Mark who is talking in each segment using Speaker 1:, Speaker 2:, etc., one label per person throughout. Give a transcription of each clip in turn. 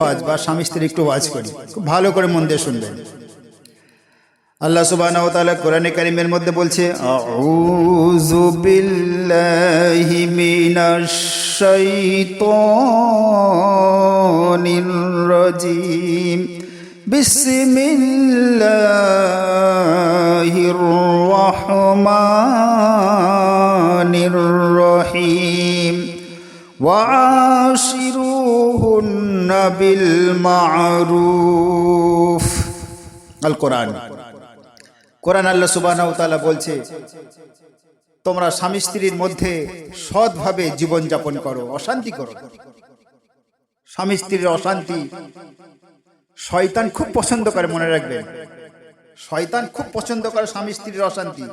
Speaker 1: ওয়াজ বা স্বামী স্ত্রীর একটু ওয়াজ করি। খুব ভালো করে মন দিয়ে শুনবেন। আল্লাহ সুবাহ কোরআনে কারিমের মধ্যে বলছে, আউযু বিল্লাহি মিনাশ শাইতানির রাজিম। বিসমিল্লাহির রহিম। ওয়া আশিরু বিলমারুফ আল কোরআন কোরআন আল্লাহ সুবাহ বলছে, তোমরা স্বামী স্ত্রীর মধ্যে সৎভাবে জীবনযাপন করো, অশান্তি করো। স্বামী স্ত্রীর অশান্তি শয়তান খুব পছন্দ করে, মনে রাখবে শয়তান খুব পছন্দ করে স্বামী স্ত্রীর অশান্তি।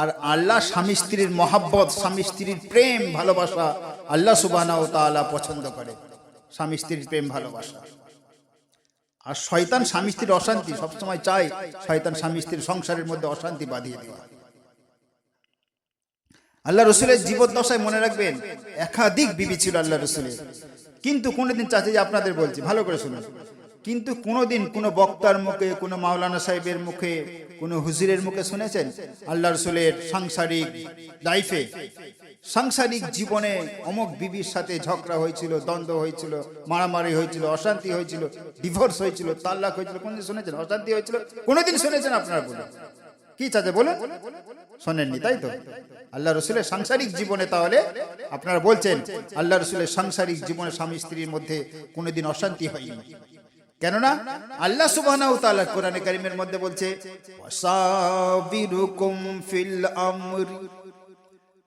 Speaker 1: আর আল্লাহ স্বামী স্ত্রীর মহাব্বত, স্বামী স্ত্রীর প্রেম, ভালোবাসা আল্লাহ সুবাহ পছন্দ করে। স্বামী স্ত্রীর প্রেম, ভালোবাসা। আর শয়তান স্বামী স্ত্রীর অশান্তি, সবসময় চায় শয়তান স্বামী স্ত্রীর সংসারের মধ্যে অশান্তি বাঁধিয়ে দেওয়া। আল্লাহ রসুলের জীবদ্দশায় মনে রাখবেন, একাধিক বিবি ছিল আল্লাহ রসুলের। কিন্তু কোনোদিন চাচি যে আপনাদের বলছি, ভালো করে শুনুন। কিন্তু কোনোদিন কোনো বক্তার মুখে, কোনো মাওলানা সাহেবের মুখে, কোনো হুজুরের মুখে শুনেছেন? আল্লাহ রসুলের সাংসারিক লাইফে, সাংসারিক জীবনে অমুক বিবির সাথে ঝগড়া হয়েছিল, দ্বন্দ্ব হয়েছিল, মারামারি হয়েছিল, অশান্তি হয়েছিল ডিভোর্স হয়েছিল তাল্লাক হয়েছিল, কোনদিন শুনেছেন? অশান্তি হয়েছিল? কোনোদিন শুনেছেন আপনারা বলুন। কি চাচা, বলুন? শোনেননি, তাই তো? আল্লাহ রসুলের সাংসারিক জীবনে তাহলে আপনারা বলছেন, আল্লাহ রসুলের সাংসারিক জীবনে স্বামী স্ত্রীর মধ্যে কোনোদিন অশান্তি হয়নি। কেননা আল্লাহ তাআলা কোরআনে কারীমের মধ্যে বলছে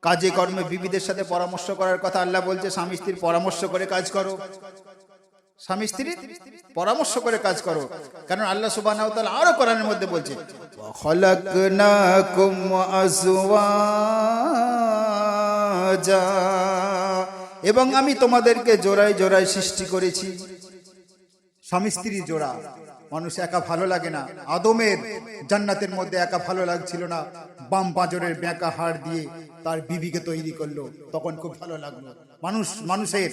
Speaker 1: কাজে কর্মে বিবিদের সাথে পরামর্শ করার কথা আল্লাহ বলছে, স্বামী স্ত্রীর পরামর্শ করে কাজ করো। স্বামী স্ত্রী পরামর্শ করে কাজ করো। কারণ আল্লাহ তাআলা আরও কোরআনের মধ্যে বলছে এবং আমি তোমাদেরকে জোড়ায় জোড়ায় সৃষ্টি করেছি। স্বামী স্ত্রী জোড়া। মানুষ একা ভালো লাগে না। আদমের জান্নাতের মধ্যে একা ভালো লাগছিল না। বাম পাঁজরের বেঁকা হাড় দিয়ে তার বিবিকে তৈরি করল। তখন খুব ভালো লাগল। মানুষ, মানুষের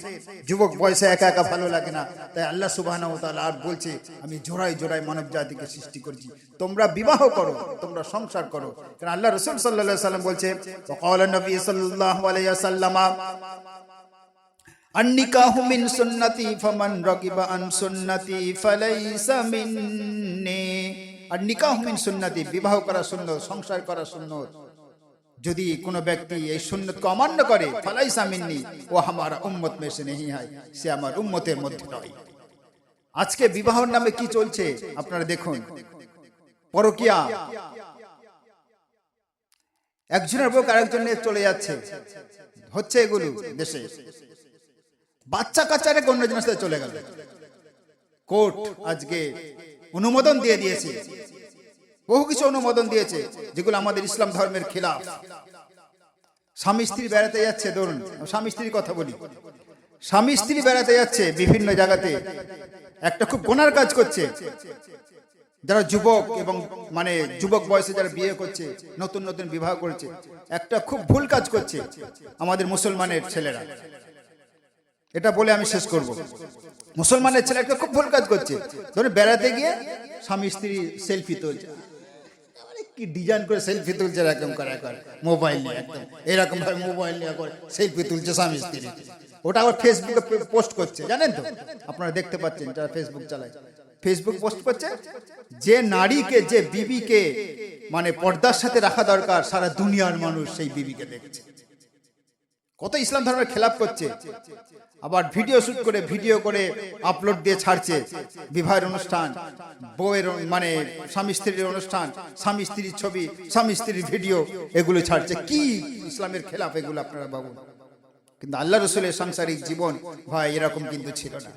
Speaker 1: যুবক বয়সে একা একা ভালো লাগে না। তাই আল্লাহ সুবাহ আর বলছে, আমি জোড়ায় জোড়ায় মানব জাতিকে সৃষ্টি করছি। তোমরা বিবাহ করো, তোমরা সংসার করো। কারণ আল্লাহ রসুল সাল্লাহ সাল্লাম বলছে النكاح من سنتي فمن رغب عن سنتي فليس مني আর নিকাহ মিন সুন্নতি বিবাহ করা সুন্নত সংসার করা সুন্নত যদি কোনো ব্যক্তি এই সুন্নতকে অমান্য করে ফালাইসা মিন্নি ও আমার উম্মত মেসে নেই হয় সে আমার উম্মতের মধ্যে নয় আজকে বিবাহর নামে কি চলছে আপনারা দেখুন পরকিয়া একজনের বুক আরেকজনের চলে যাচ্ছে হচ্ছে এগুলো দেশে বাচ্চা কাচ্চারা অন্যজনের সাথে চলে গেল। কোর্ট আজকে অনুমোদন দিয়ে দিয়েছে। বহু কিছু অনুমোদন দিয়েছে, যেগুলো আমাদের ইসলাম ধর্মের খিলাফ। স্বামী স্ত্রী বেড়াতে যাচ্ছে, ধরুন, স্বামী স্ত্রীর কথা বলি। স্বামী স্ত্রী বেড়াতে যাচ্ছে বিভিন্ন জায়গাতে। একটা খুব গোনার কাজ করছে। যারা যুবক এবং মানে যুবক বয়সে যারা বিয়ে করছে, নতুন নতুন বিবাহ করছে, একটা খুব ভুল কাজ করছে আমাদের মুসলমানের ছেলেরা। এটা বলে আমি শেষ করব। মুসলমানের ছেলে একটা খুব ভুল কাজ করছে। ধরুন বেড়াতে গিয়ে স্বামী স্ত্রী সেলফি তুলছে। কি ডিজাইন করে সেলফি তুলছে এরকম করে করে। মোবাইল নিয়ে একদম। এরকম ভাবে মোবাইল নিয়ে করে সেলফি তুলছে স্বামী স্ত্রী। ওটা আবার ফেসবুকে পোস্ট করছে, জানেন তো? আপনারা দেখতে পাচ্ছেন যারা ফেসবুক চালায়। ফেসবুক পোস্ট করছে, যে নারীকে, যে বিবিকে মানে পর্দার সাথে রাখা দরকার, সারা দুনিয়ার মানুষ সেই বিবিকে দেখছে। কত ইসলাম ধর্মের খেলাপ করছে। আবার ভিডিও শুট করে ভিডিও করে আপলোড দিয়ে ছাড়ছে। বিবাহের অনুষ্ঠান, বউয়ের মানে স্বামী স্ত্রীর অনুষ্ঠান, স্বামী স্ত্রীর ছবি, স্বামী স্ত্রীর ভিডিও এগুলো ছাড়ছে। কি ইসলামের খেলাফ এগুলো আপনারা ভাবুন। কিন্তু আল্লাহ রসুলের সাংসারিক জীবন, ভাই, এরকম কিন্তু ছিল না।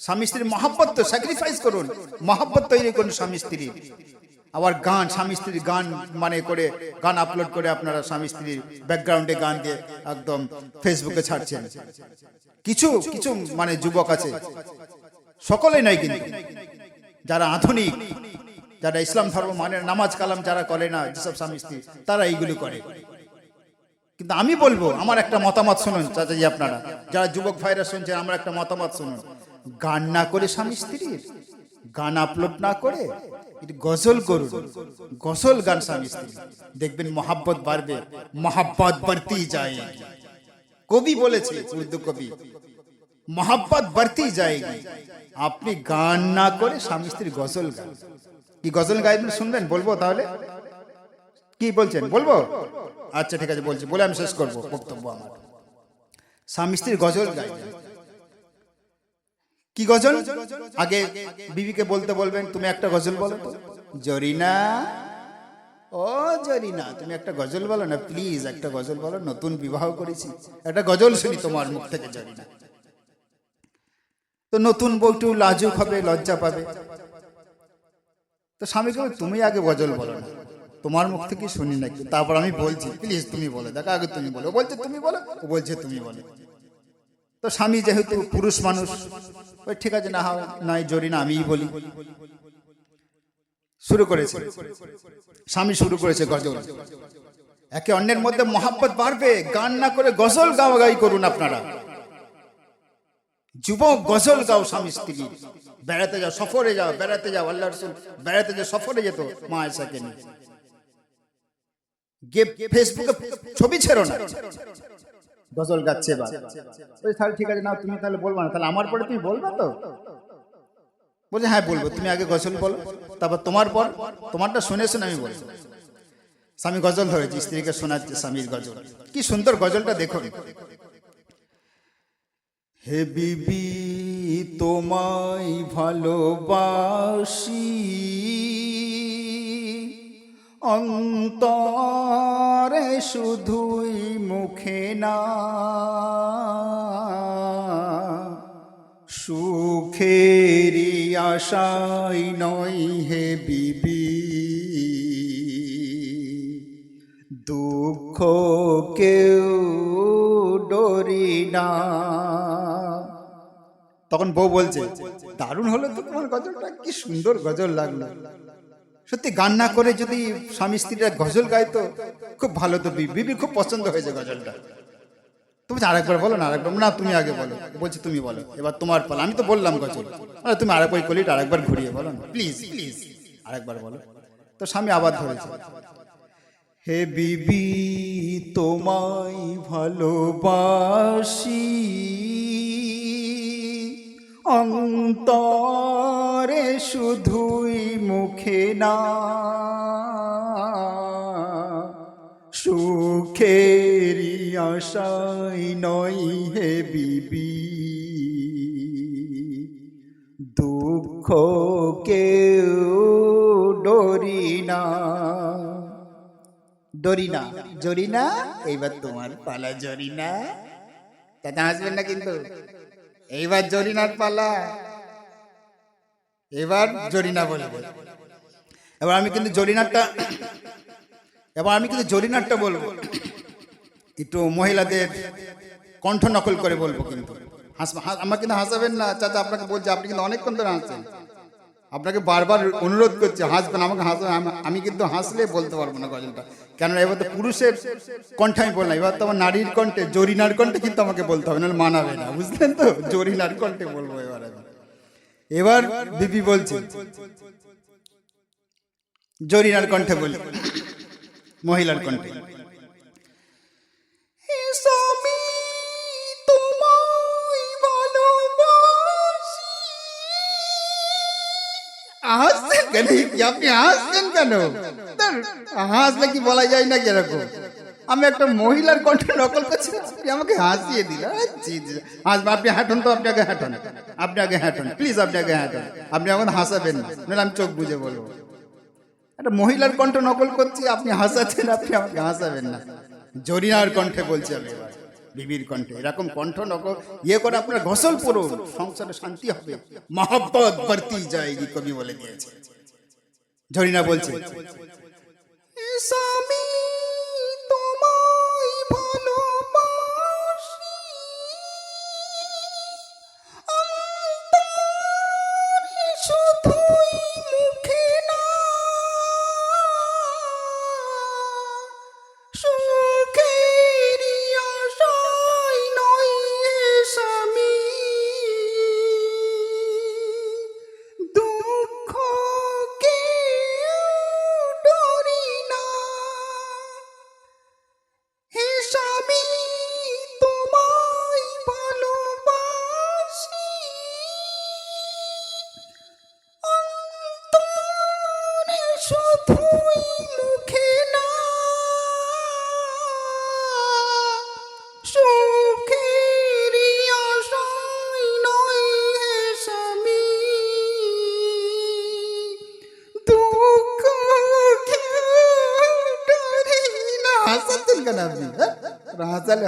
Speaker 1: স্বামী স্ত্রীর মহাব্বত তো স্যাক্রিফাইস করুন। মহাব্বত তৈরি করুন স্বামী স্ত্রী আবার গান, স্বামী স্ত্রীর গান মানে করে, গান আপলোড করে আপনারা স্বামী স্ত্রীর ব্যাকগ্রাউন্ডে গান দিয়ে একদম ফেসবুকে ছাড়ছেন। কিছু কিছু মানে যুবক আছে, সকলেই নয় কিন্তু। যারা আধুনিক, যারা ইসলাম ধর্ম মানে নামাজ কালাম যারা করে না, যেসব স্বামী স্ত্রী, তারা এইগুলি করে। কিন্তু আমি বলব, আমার একটা মতামত শুনুন চাচাজি আপনারা। যারা যুবক ভাইরা শুনছেন, আমার একটা মতামত শুনুন। গান না করে স্বামী স্ত্রীর, গান আপলোড না করে গজল করুন গজল গান স্বামী স্ত্রী দেখবেন মহাব্বত বাড়বে, মহাব্বত বাড়তেই যায়। কবি বলেছে, উর্দু কবি, মহাব্বত বাড়তেই যায়গি আপনি গান না করে স্বামী স্ত্রী গজল গান। কি গজল গাইবেন শুনবেন? বলব তাহলে? কি বলছেন? বলব? আচ্ছা ঠিক আছে, বলছি। বলে আমি শেষ করব বক্তব্য আমার। স্বামী স্ত্রীর গজল গাই কি গজল? আগে বিবিকে বলতে বলবেন, তুমি একটা গজল বলো তো। জরিনা। ও জরিনা, তুমি একটা গজল বলো না প্লিজ একটা গজল বলো, নতুন বিবাহ করেছি। একটা গজল শুনি তোমার মুখ থেকে, জরিনা। তো নতুন বউটু লাজুক হবে, লজ্জা পাবে। তো স্বামীকে তুমি আগে গজল বলো না, তোমার মুখ থেকে শুনি নাকি তারপর আমি বলছি। প্লিজ তুমি বলো, দেখো আগে তুমি বলো। বলছে তুমি বলো? ও বলছে তুমি বলো। তো স্বামী যেহেতু পুরুষ মানুষ ঠিক আছে, না নাই, জরি না, আমিই বলি। শুরু করেছে। স্বামী শুরু করেছে গজল। একে অন্যের মধ্যে মহাব্বত বাড়বে, গান না করে গজল গাওয়াগাই করুন আপনারা। যুবক, গজল গাও স্বামী, স্ত্রী। বেড়াতে যাও, সফরে যাও, বেড়াতে যাও আল্লাহ রসুল, বেড়াতে যাও, সফরে যেত মা এসাকে নিয়ে। ফেসবুকে ছবি ছেড়ো না। গজল গাচ্ছে বা ওই তাহলে ঠিক আছে না তুমি তাহলে বলবা না। তাহলে আমার পরে তুমি বলবা তো? বলছে হ্যাঁ বলব। তুমি আগে গজল বলো, তারপর তোমার পর, তোমারটা শুনে শুনে আমি বলব। স্বামী গজল ধরেছি, স্ত্রীকে শোনাচ্ছে স্বামীর গজল। কি সুন্দর গজলটা দেখো। হে বিবি, তোমায় ভালোবাসি। অন্তরে শুধুই মুখে না, সুখেরই আশাই নয় হে বিবি। দুঃখ কেউ ডরি না। তখন বউ বলছে, দারুণ হলো তো তোমার গজলটা, কি সুন্দর গজল লাগল। সত্যি গান না করে যদি স্বামী স্ত্রীরা গজল গাইতো, খুব ভালো তো বিবি বিবির খুব পছন্দ হয়েছে গজলটা। তুমি আরেকবার বলো না, আরেকবার না, তুমি আগে বলো। বলছি, তুমি বলো। এবার তোমার পালা। আমি তো বললাম গজল। আরে, তুমি আরেকবার কলিটা আরেকবার ঘুরিয়ে বলো না। Please please. আরেকবার বলো। তো স্বামী আবার ধরেছে। হে বিবি, তোমায় ভালোবাসি। অন্তরে শুধুই মুখে না, সুখেরই আশাই নই হে বিবি। দুঃখ কেউ ডরি না ডরিনা জরিনা এইবার তোমার পালা জরিনা তাতে হাসবেন না কিন্তু। এইবার জরিনার পালা এবার জরিনা বলব এবার আমি কিন্তু জরিনারটা এবার আমি কিন্তু জরিনারটা বলব। একটু মহিলাদের কণ্ঠ নকল করে বলব কিন্তু। হাস আমার কিন্তু হাসাবেন না। চাচা আপনাকে বলছে, আপনি কিন্তু অনেকক্ষণ ধরে হাসছেন। আপনাকে বারবার অনুরোধ করছি, হাসবেন, আমাকে হাসবেন, আম- কিন্তু হাসলে বলতে পারব না গজলটা কেননা এবার তো পুরুষের কণ্ঠে আমি বললাম, এবার তো আমার নারীর কণ্ঠে, জরিনার কণ্ঠে কিন্তু আমাকে বলতে হবে, নাহলে মানাবে না, বুঝলেন তো? জরিনার কণ্ঠে বলব এবার এবার বিপি বলছে, জরিনার কণ্ঠে বলি, মহিলার কণ্ঠে। কি আপনি হাসছেন কেন? হাসলে কি বলা যায় না আমি একটা মহিলার কণ্ঠে নকল করছি আপনি আমাকে হাসিয়ে দিল। আপনি হাঁটুন তো, আপনি আগে হাঁটুন। হাঁটুন। প্লিজ হাঁটুন। আপনি এখন হাসাবেন না, নাহলে আমি চোখ বুঝে বলব। একটা মহিলার কণ্ঠ নকল করছি, আপনি হাসাচ্ছেন, আপনি আমাকে হাসাবেন না। জরিনার কণ্ঠে বলছি আমি বিবির কণ্ঠে। এরকম কণ্ঠ নকল ইয়ে করে আপনার ঘসল পড়ুন। সংসারে শান্তি হবে। মহব্বত বাড়তি যায়গি কবি বলে দিয়েছে। জরিনা বলছে স্বামী,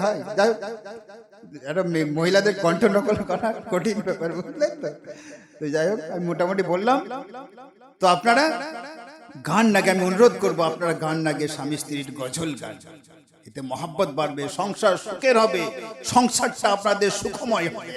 Speaker 1: হ্যাঁ? একটা মহিলাদের কণ্ঠ নকল করা কঠিন ব্যাপার, বুঝলেন তো যাই হোক, আমি মোটামুটি বললাম। তো আপনারা গান নাগে, আমি অনুরোধ করব আপনারা গান নাগে স্বামী স্ত্রীর গজল গান। এতে মহাব্বত বাড়বে, সংসার সুখের হবে, সংসারটা আপনাদের সুখময় হবে।